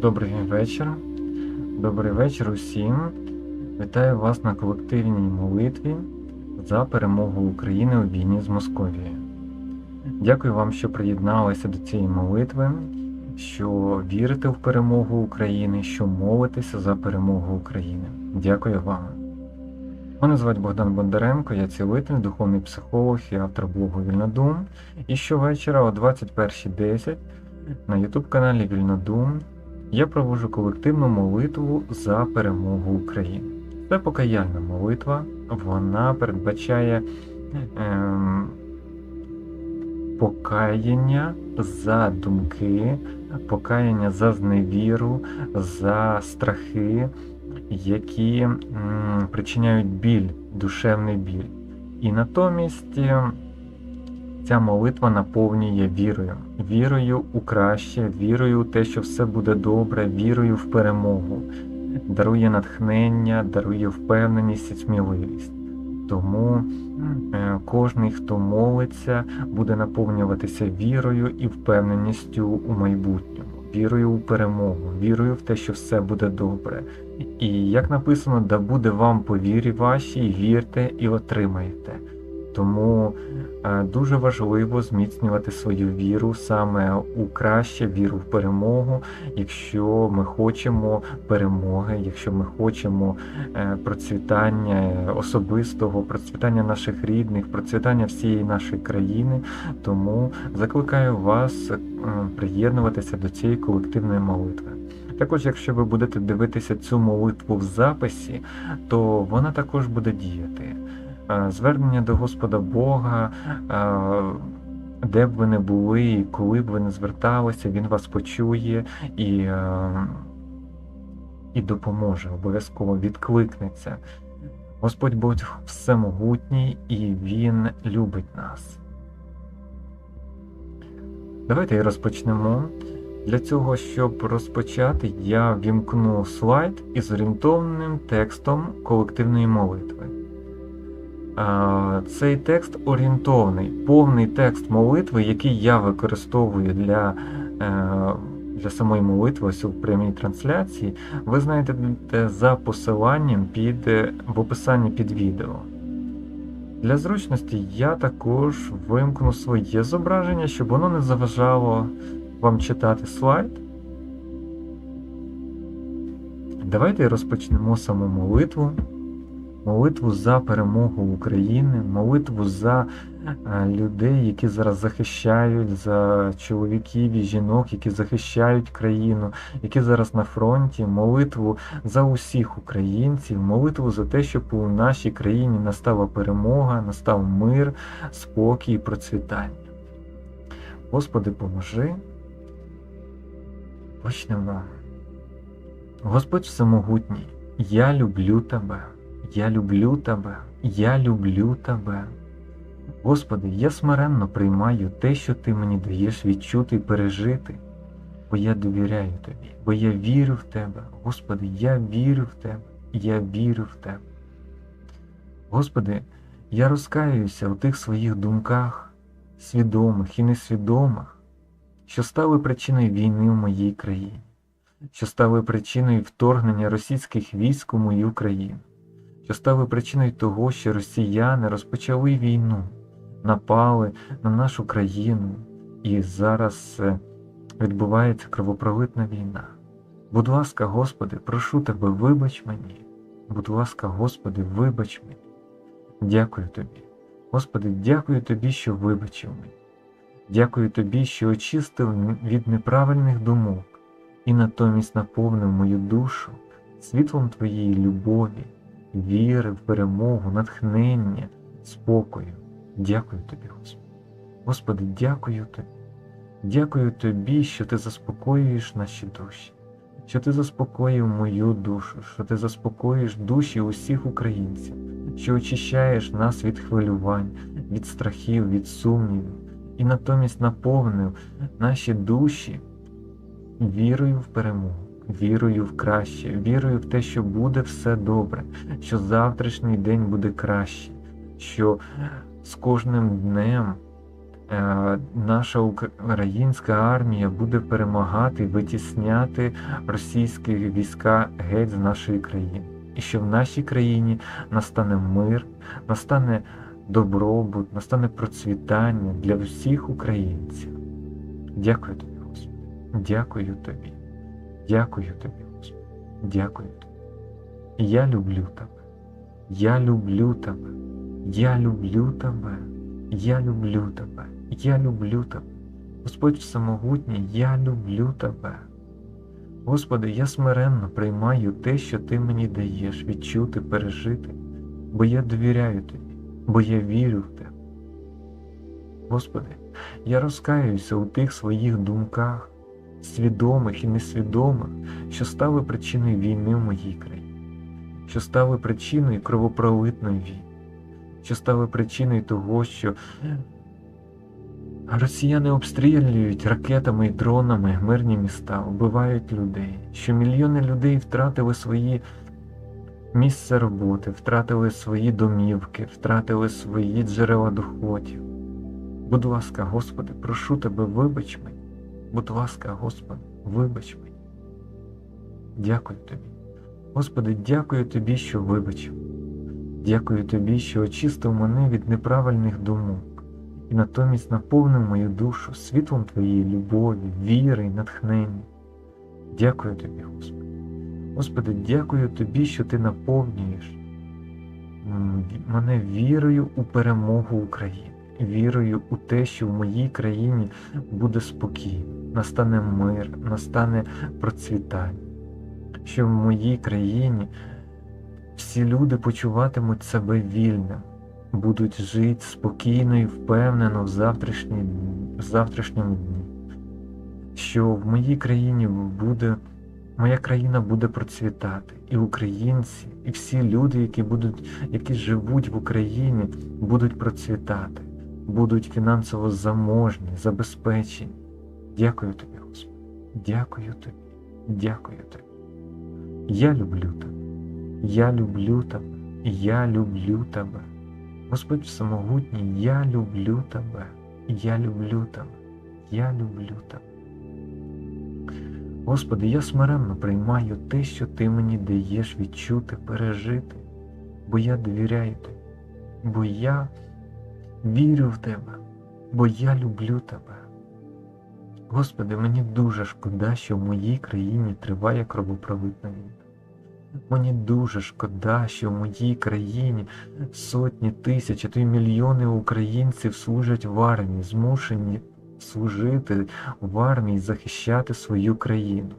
Добрий вечір. Добрий вечір усім. Вітаю вас на колективній молитві за перемогу України у війні з Московією. Дякую вам, що приєдналися до цієї молитви, що вірите в перемогу України, що молитеся за перемогу України. Дякую вам. Мене звати Богдан Бондаренко, я цілитель, духовний психолог і автор блогу Вільнодум. І щовечора о 21.10 на YouTube каналі Вільнодум я проводжу колективну молитву за перемогу України. Це покаяльна молитва, вона передбачає ем, покаяння за думки, покаяння за зневіру, за страхи, які м, причиняють біль, душевний біль. І натомість е, ця молитва наповнює вірою, вірою у краще, вірою у те, що все буде добре, вірою в перемогу, дарує натхнення, дарує впевненість і сміливість. Тому е, кожний, хто молиться, буде наповнюватися вірою і впевненістю у майбутньому, вірою у перемогу, вірою в те, що все буде добре. І як написано, да буде вам по вірі вашій, вірте і отримаєте. Тому е, дуже важливо зміцнювати свою віру саме у краще, віру в перемогу, якщо ми хочемо перемоги, якщо ми хочемо е, процвітання особистого, процвітання наших рідних, процвітання всієї нашої країни. Тому закликаю вас е, приєднуватися до цієї колективної молитви. Також, якщо ви будете дивитися цю молитву в записі, то вона також буде діяти. Е, Звернення до Господа Бога, е, де б ви не були, коли б ви не зверталися, Він вас почує і, е, і допоможе, обов'язково відкликнеться. Господь Бог всемогутній і Він любить нас. Давайте і розпочнемо. Для цього, щоб розпочати, я вімкну слайд із орієнтовним текстом колективної молитви. Цей текст орієнтовний, повний текст молитви, який я використовую для, е, для самої молитви, ось у прямій трансляції, ви знайдете за посиланням під, в описанні під відео. Для зручності я також вимкну своє зображення, щоб воно не заважало вам читати слайд. Давайте розпочнемо саму молитву. Молитву за перемогу України, молитву за е, людей, які зараз захищають, за чоловіків і жінок, які захищають країну, які зараз на фронті, молитву за усіх українців, молитву за те, щоб у нашій країні настала перемога, настав мир, спокій і процвітання. Господи, поможи. Почнемо. Господь Всемогутній, я люблю Тебе, я люблю Тебе, я люблю Тебе. Господи, я смиренно приймаю те, що Ти мені даєш відчути і пережити, бо я довіряю Тобі, бо я вірю в Тебе. Господи, я вірю в Тебе, я вірю в Тебе. Господи, я розкаюся у тих своїх думках, свідомих і несвідомих, що стали причиною війни в моїй країні, що стали причиною вторгнення російських військ у мою країну, що стали причиною того, що росіяни розпочали війну, напали на нашу країну, і зараз е, відбувається кровопролитна війна. Будь ласка, Господи, прошу Тебе, вибач мені. Будь ласка, Господи, вибач мені. Дякую Тобі. Господи, дякую Тобі, що вибачив мені. Дякую тобі, що очистив від неправильних думок і натомість наповнив мою душу світлом твоєї любові, віри в перемогу, натхнення, спокою. Дякую тобі, Господи. Господи, дякую тобі. Дякую тобі, що ти заспокоюєш наші душі, що ти заспокоїв мою душу, що ти заспокоїш душі усіх українців, що очищаєш нас від хвилювань, від страхів, від сумнівів і натомість наповнив наші душі вірою в перемогу, вірою в краще, вірою в те, що буде все добре, що завтрашній день буде краще, що з кожним днем е, наша українська армія буде перемагати, витісняти російські війська геть з нашої країни. І що в нашій країні настане мир, настане добробут, настане процвітання для всіх українців. Дякую тобі, Господи. Дякую тобі. Дякую тобі, Господи. Дякую тобі. Я люблю тебе. Я люблю тебе. Я люблю тебе. Я люблю тебе. Я люблю тебе. Господь Всемогутній, я люблю тебе. Господи, я смиренно приймаю те, що Ти мені даєш, відчути, пережити, бо я довіряю Тобі, бо я вірю в Тебе. Господи, я розкаюся у тих своїх думках, свідомих і несвідомих, що стали причиною війни в моїй країні, що стали причиною кровопролитної війни, що стали причиною того, що росіяни обстрілюють ракетами і дронами мирні міста, вбивають людей, що мільйони людей втратили свої місце роботи, втратили свої домівки, втратили свої джерела доходів. Будь ласка, Господи, прошу Тебе, вибач мені. Будь ласка, Господи, вибач мені. Дякую Тобі. Господи, дякую Тобі, що вибачив. Дякую Тобі, що очистив мене від неправильних думок і натомість наповнив мою душу світлом Твоєї любові, віри і натхнення. Дякую Тобі, Господи. Господи, дякую Тобі, що Ти наповнюєш мене вірою у перемогу України вірою у те, що в моїй країні буде спокій, настане мир, настане процвітання, що в моїй країні всі люди почуватимуть себе вільним, будуть жити спокійно і впевнено в, в завтрашньому дні, що в моїй країні буде. Моя країна буде процвітати, і українці, і всі люди, які будуть, які живуть в Україні, будуть процвітати будуть фінансово заможні, забезпечені. Дякую тобі, Господи. Дякую тобі. Дякую тобі. Я люблю тебе. Я люблю тебе. Я люблю тебе. Господь Всемогутній, я люблю тебе. Я люблю тебе. Я люблю тебе. Господи, я смиренно приймаю те, що Ти мені даєш відчути, пережити, бо я довіряю тобі, бо я вірю в Тебе, бо я люблю Тебе. Господи, мені дуже шкода, що в моїй країні триває кровопролитна війна. Мені дуже шкода, що в моїй країні сотні тисяч, а то й мільйони українців служать в армії, змушені служити в армії, захищати свою країну.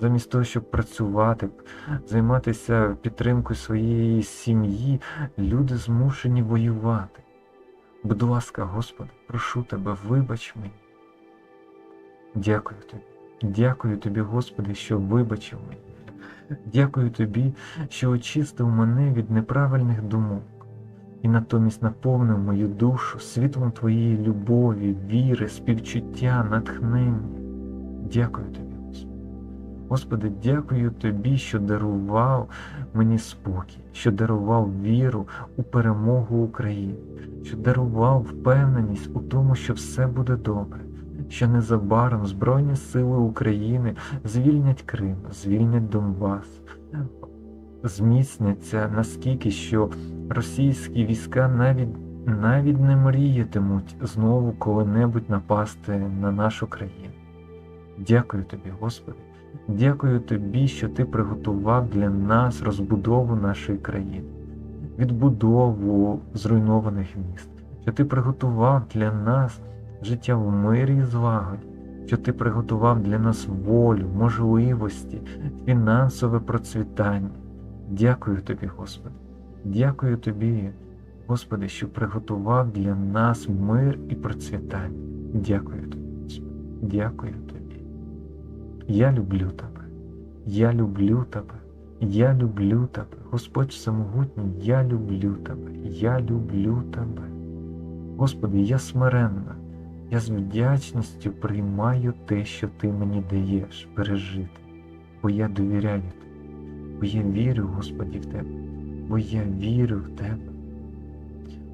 Замість того, щоб працювати, займатися підтримкою своєї сім'ї, люди змушені воювати. Будь ласка, Господи, прошу Тебе, вибач мені. Дякую Тобі. Дякую Тобі, Господи, що вибачив мені. Дякую Тобі, що очистив мене від неправильних думок і натомість наповнив мою душу світлом Твоєї любові, віри, співчуття, натхнення. Дякую Тобі, Господи. Господи, дякую Тобі, що дарував мені спокій, що дарував віру у перемогу України, що дарував впевненість у тому, що все буде добре, що незабаром Збройні Сили України звільнять Крим, звільнять Донбас, зміцняться наскільки, що російські війська навіть навіть не мріятимуть знову коли-небудь напасти на нашу країну. Дякую тобі, Господи. Дякую тобі, що ти приготував для нас розбудову нашої країни, відбудову зруйнованих міст, що ти приготував для нас життя в мирі і злагоді, що ти приготував для нас волю, можливості, фінансове процвітання. Дякую тобі, Господи. Дякую тобі, Господи, що приготував для нас мир і процвітання. Дякую тобі, Господи. Дякую тобі. Я люблю тебе, я люблю тебе, я люблю тебе, Господь Всемогутній, я люблю тебе, я люблю тебе. Господи, я смиренна, я з вдячністю приймаю те, що Ти мені даєш пережити, бо я довіряю Тобі, бо я вірю, Господі, в Тебе, бо я вірю в Тебе.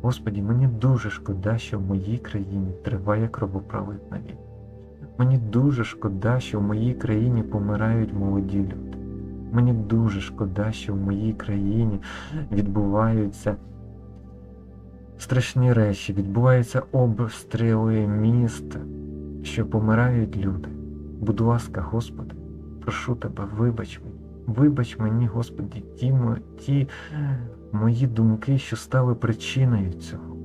Господі, мені дуже шкода, що в моїй країні триває кровопролитна війна. Мені дуже шкода, що в моїй країні помирають молоді люди. Мені дуже шкода, що в моїй країні відбуваються страшні речі, відбуваються обстріли міст, що помирають люди. Будь ласка, Господи, прошу тебе, вибач мені. Вибач мені, Господи, ті, ті мої думки, що стали причиною цього.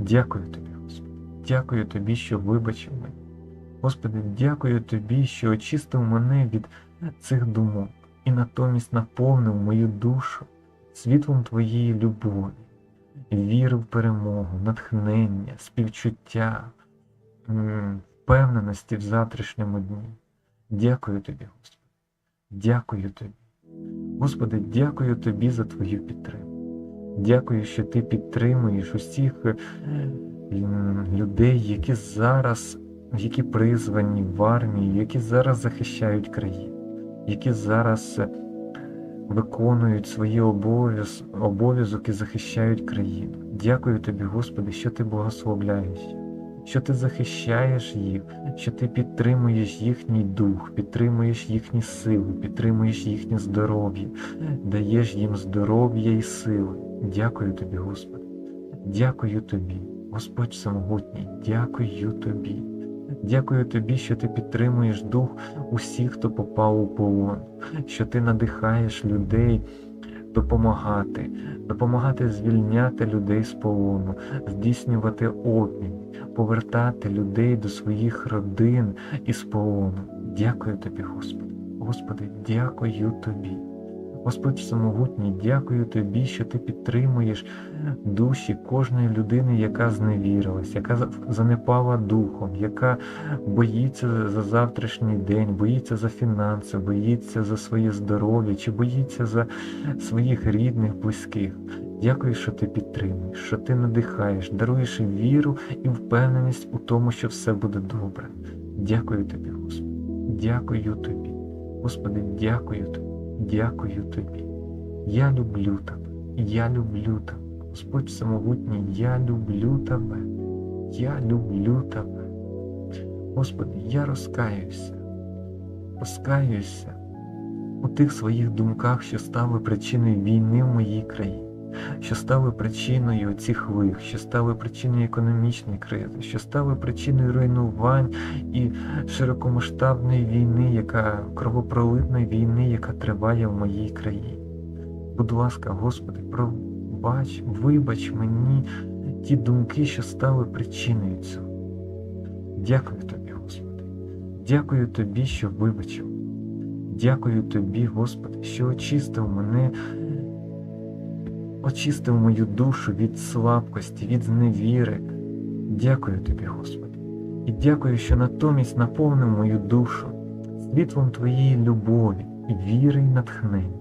Дякую тобі, Господи. Дякую тобі, що вибачив мене. Господи, дякую тобі, що очистив мене від цих думок і натомість наповнив мою душу світлом Твоєї любові, віри в перемогу, натхнення, співчуття, впевненості в завтрашньому дні. Дякую тобі, Господи. Дякую тобі. Господи, дякую тобі за Твою підтримку. Дякую, що ти підтримуєш усіх е, людей, які зараз, які призвані в армії, які зараз захищають країну, які зараз е, виконують свої обов'яз, обов'язок і захищають країну. Дякую тобі, Господи, що ти благословляєш, що ти захищаєш їх, що ти підтримуєш їхній дух, підтримуєш їхні сили, підтримуєш їхнє здоров'я, даєш їм здоров'я і сили. Дякую тобі, Господи. Дякую тобі, Господь Самогутній, дякую тобі. Дякую тобі, що ти підтримуєш дух усіх, хто попав у полон, що ти надихаєш людей допомагати, допомагати звільняти людей з полону, здійснювати обмін, повертати людей до своїх родин із полону. Дякую тобі, Господи. Господи, дякую тобі. Господь Самогутній, дякую тобі, що ти підтримуєш душі кожної людини, яка зневірилась, яка занепала духом, яка боїться за завтрашній день, боїться за фінанси, боїться за своє здоров'я чи боїться за своїх рідних, близьких. Дякую, що ти підтримуєш, що ти надихаєш, даруєш віру і впевненість у тому, що все буде добре. Дякую тобі, Господи. Дякую тобі. Господи, дякую тобі. Дякую тобі. Я люблю тебе. Я люблю тебе. Господь Самогутній, я люблю тебе. Я люблю тебе. Господи, я розкаюся. Розкаюся у тих своїх думках, що стали причиною війни в моїй країні, що стали причиною цих лих, що стали причиною економічної кризи, що стали причиною руйнувань і широкомасштабної війни, яка кровопролитної війни, яка триває в моїй країні. Будь ласка, Господи, пробач, вибач мені ті думки, що стали причиною цього. Дякую тобі, Господи. Дякую тобі, що вибачив. Дякую тобі, Господи, що очистив мене, очистив мою душу від слабкості, від зневіри. Дякую тобі, Господи. І дякую, що натомість наповнив мою душу світлом Твоєї любові, віри і натхнення.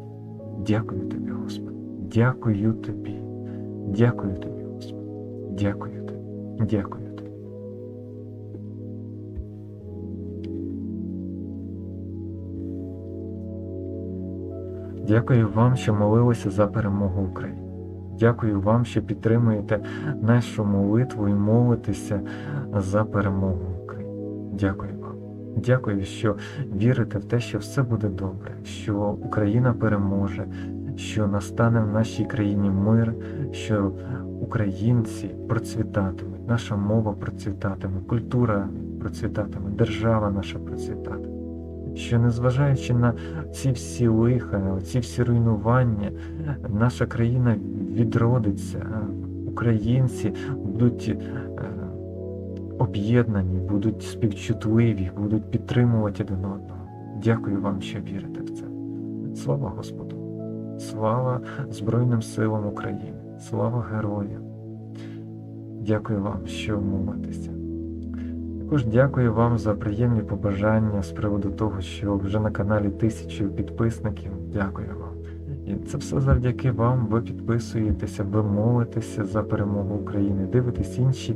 Дякую тобі, Господи. Дякую тобі. Дякую тобі, Господи. Дякую тобі. Дякую тобі. Дякую вам, що молилися за перемогу України. Дякую вам, що підтримуєте нашу молитву і молитеся за перемогу України. Дякую вам. Дякую, що вірите в те, що все буде добре, що Україна переможе, що настане в нашій країні мир, що українці процвітатимуть, наша мова процвітатиме, культура процвітатиме, держава наша процвітатиме. Що незважаючи на ці всі лиха, ці всі руйнування, наша країна відродиться, українці будуть е, об'єднані, будуть співчутливі, будуть підтримувати один одного. Дякую вам, що вірите в це. Слава Господу! Слава Збройним силам України! Слава героям! Дякую вам, що молитеся. Також дякую вам за приємні побажання з приводу того, що вже на каналі тисячу підписників. Дякую вам. І це все завдяки вам. Ви підписуєтеся, ви молитеся за перемогу України, дивитесь інші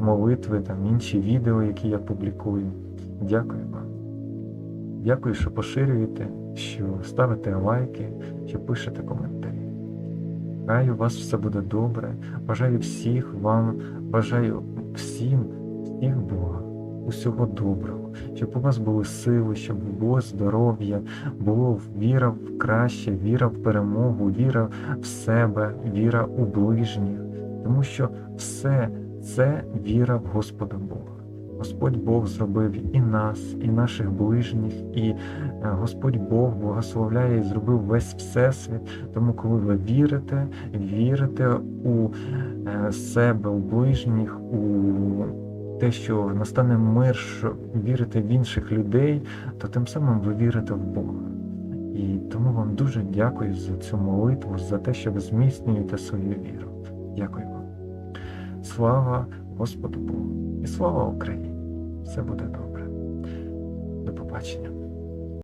молитви, там інші відео, які я публікую. Дякую вам. Дякую, що поширюєте, що ставите лайки, що пишете коментарі. Хай у вас все буде добре. Бажаю всіх вам, бажаю всім, всіх Бога, усього доброго, щоб у вас були сили, щоб було здоров'я, було віра в краще, віра в перемогу, віра в себе, віра у ближніх, тому що все це віра в Господа Бога. Господь Бог зробив і нас, і наших ближніх, і е, Господь Бог благословляє і зробив весь всесвіт. Тому, коли ви вірите, вірите у е, себе, у ближніх, у те, що настане мир, що вірите в інших людей, то тим самим ви вірите в Бога. І тому вам дуже дякую за цю молитву, за те, що ви зміцнюєте свою віру. Дякую вам. Слава Господу Богу і слава Україні! Все буде добре. До побачення.